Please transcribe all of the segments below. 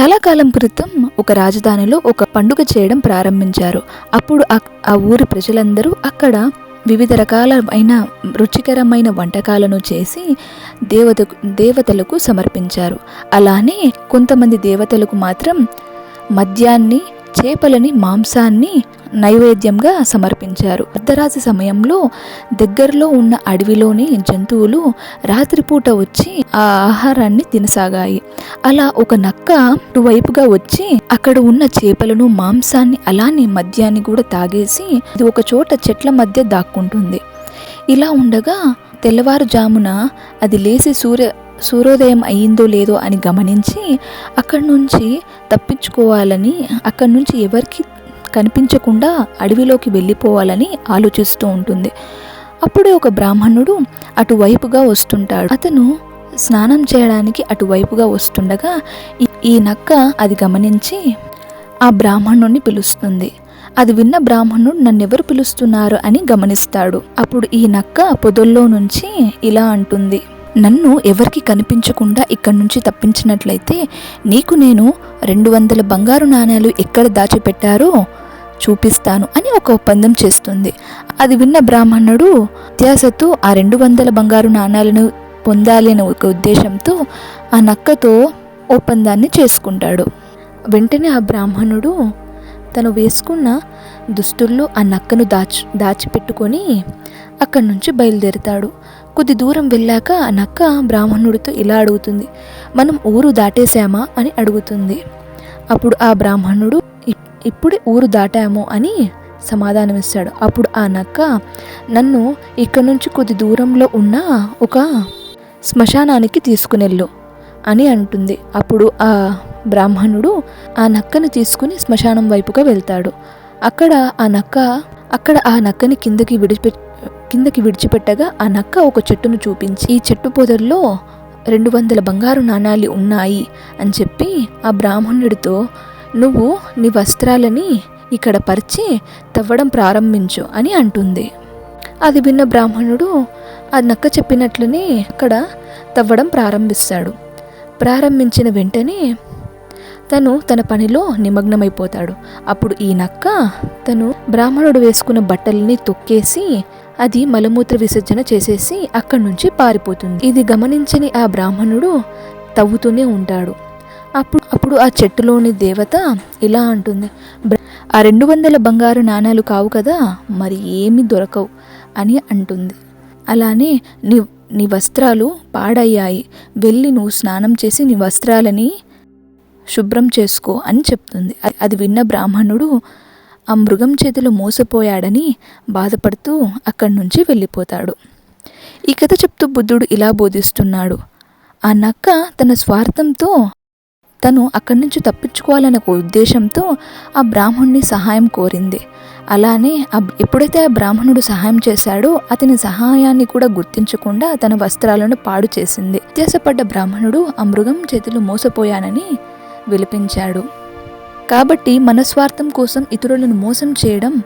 చాలా కాలం క్రితం ఒక రాజధానిలో ఒక పండుగ చేయడం ప్రారంభించారు. అప్పుడు ఆ- ఊరి ప్రజలందరూ అక్కడ వివిధ రకాలైన రుచికరమైన వంటకాలను చేసి దేవతకు దేవతలకు సమర్పించారు. అలానే కొంతమంది దేవతలకు మాత్రం మద్యాన్ని చేపలని మాంసాన్ని నైవేద్యంగా సమర్పించారు. అర్ధరాత్రి సమయంలో దగ్గరలో ఉన్న అడవిలోని జంతువులు రాత్రిపూట వచ్చి ఆ ఆహారాన్ని తినసాగాయి. అలా ఒక నక్క అటువైపుగా వచ్చి అక్కడ ఉన్న చేపలను మాంసాన్ని అలానే మద్యాన్ని కూడా తాగేసి ఇది ఒక చోట చెట్ల మధ్య దాక్కుంటుంది. ఇలా ఉండగా తెల్లవారుజామున అది లేచి సూర్య సూర్యోదయం అయ్యిందో లేదో అని గమనించి అక్కడి నుంచి తప్పించుకోవాలని అక్కడి నుంచి ఎవరికి కనిపించకుండా అడవిలోకి వెళ్ళిపోవాలని ఆలోచిస్తూ ఉంటుంది. అప్పుడే ఒక బ్రాహ్మణుడు అటువైపుగా వస్తుంటాడు. అతను స్నానం చేయడానికి అటువైపుగా వస్తుండగా ఈ- నక్క అది గమనించి ఆ బ్రాహ్మణుణ్ణి పిలుస్తుంది. అది విన్న బ్రాహ్మణుడు నన్నెవరు పిలుస్తున్నారు అని గమనిస్తాడు. అప్పుడు ఈ నక్క పొదల్లో నుంచి ఇలా అంటుంది. నన్ను ఎవరికి కనిపించకుండా ఇక్కడి నుంచి తప్పించినట్లయితే నీకు నేను రెండు వందల బంగారు నాణేలు ఎక్కడ దాచిపెట్టారో చూపిస్తాను అని ఒక ఒప్పందం చేస్తుంది. అది విన్న బ్రాహ్మణుడు అత్యాశతో ఆ రెండు వందల బంగారు నాణాలను పొందాలి అనే ఒక ఉద్దేశంతో ఆ నక్కతో ఒప్పందాన్ని చేసుకుంటాడు. వెంటనే ఆ బ్రాహ్మణుడు తను వేసుకున్న దుస్తుల్లో ఆ నక్కను దాచి దాచిపెట్టుకొని అక్కడి నుంచి బయలుదేరుతాడు. కొద్ది దూరం వెళ్ళాక ఆ నక్క బ్రాహ్మణుడితో ఇలా అడుగుతుంది మనం ఊరు దాటేశామా? అని అడుగుతుంది. అప్పుడు ఆ బ్రాహ్మణుడు "ఇప్- ఇప్పుడే ఊరు దాటాము అని సమాధానమిస్తాడు. అప్పుడు ఆ నక్క నన్ను ఇక్కడ నుంచి కొద్ది దూరంలో ఉన్న ఒక శ్మశానానికి తీసుకునెళ్ళు అని అంటుంది. అప్పుడు ఆ బ్రాహ్మణుడు ఆ నక్కను తీసుకుని శ్మశానం వైపుగా వెళ్తాడు. అక్కడ ఆ నక్క అక్కడ ఆ నక్కని కిందకి విడిచిపె కిందకి విడిచిపెట్టగా ఆ నక్క ఒక చెట్టును చూపించి ఈ చెట్టు పొదల్లో రెండు వందల బంగారు నాణాలు ఉన్నాయి అని చెప్పి ఆ బ్రాహ్మణుడితో నువ్వు నీ వస్త్రాలని ఇక్కడ పరిచి తవ్వడం ప్రారంభించు అని అంటుంది. అది విన్న బ్రాహ్మణుడు ఆ నక్క చెప్పినట్లునే అక్కడ తవ్వడం ప్రారంభిస్తాడు. ప్రారంభించిన వెంటనే తను తన పనిలో నిమగ్నమైపోతాడు. అప్పుడు ఈ నక్క తను బ్రాహ్మణుడు వేసుకున్న బట్టల్ని తొక్కేసి అది మలమూత్ర విసర్జన చేసేసి అక్కడి నుంచి పారిపోతుంది. ఇది గమనించని ఆ బ్రాహ్మణుడు తవ్వుతూనే ఉంటాడు. అప్పుడు అప్పుడు ఆ చెట్టులోని దేవత ఇలా అంటుంది ఆ రెండు వందల బంగారు నాణాలు కావు కదా మరి ఏమి దొరకవు అని అంటుంది. అలానే నీ నీ వస్త్రాలు పాడయ్యాయి వెళ్ళి నువ్వు స్నానం చేసి నీ వస్త్రాలని శుభ్రం చేసుకో అని చెప్తుంది. అది విన్న బ్రాహ్మణుడు ఆ మృగం చేతిలో మోసపోయాడని బాధపడుతూ అక్కడి నుంచి వెళ్ళిపోతాడు. ఈ కథ చెప్తూ బుద్ధుడు ఇలా బోధిస్తున్నాడు. ఆ నక్క తన స్వార్థంతో తను అక్కడి నుంచి తప్పించుకోవాలనే ఒక ఉద్దేశంతో ఆ బ్రాహ్మణుని సహాయం కోరింది. అలానే ఎప్పుడైతే ఆ బ్రాహ్మణుడు సహాయం చేశాడో అతని సహాయాన్ని కూడా గుర్తించకుండా తన వస్త్రాలను పాడు చేసింది. వ్యత్యాసపడ్డ బ్రాహ్మణుడు ఆ మృగం చేతులు మోసపోయానని విలిపించాడు. కాబట్టి మనస్వార్థం కోసం ఇతరులను మోసం చేయడం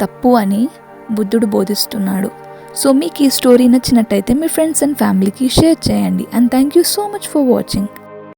తప్పు అని బుద్ధుడు బోధిస్తున్నాడు. సో మీకు ఈ స్టోరీ నచ్చినట్టయితే మీ ఫ్రెండ్స్ అండ్ ఫ్యామిలీకి షేర్ చేయండి. And thank you so much for watching.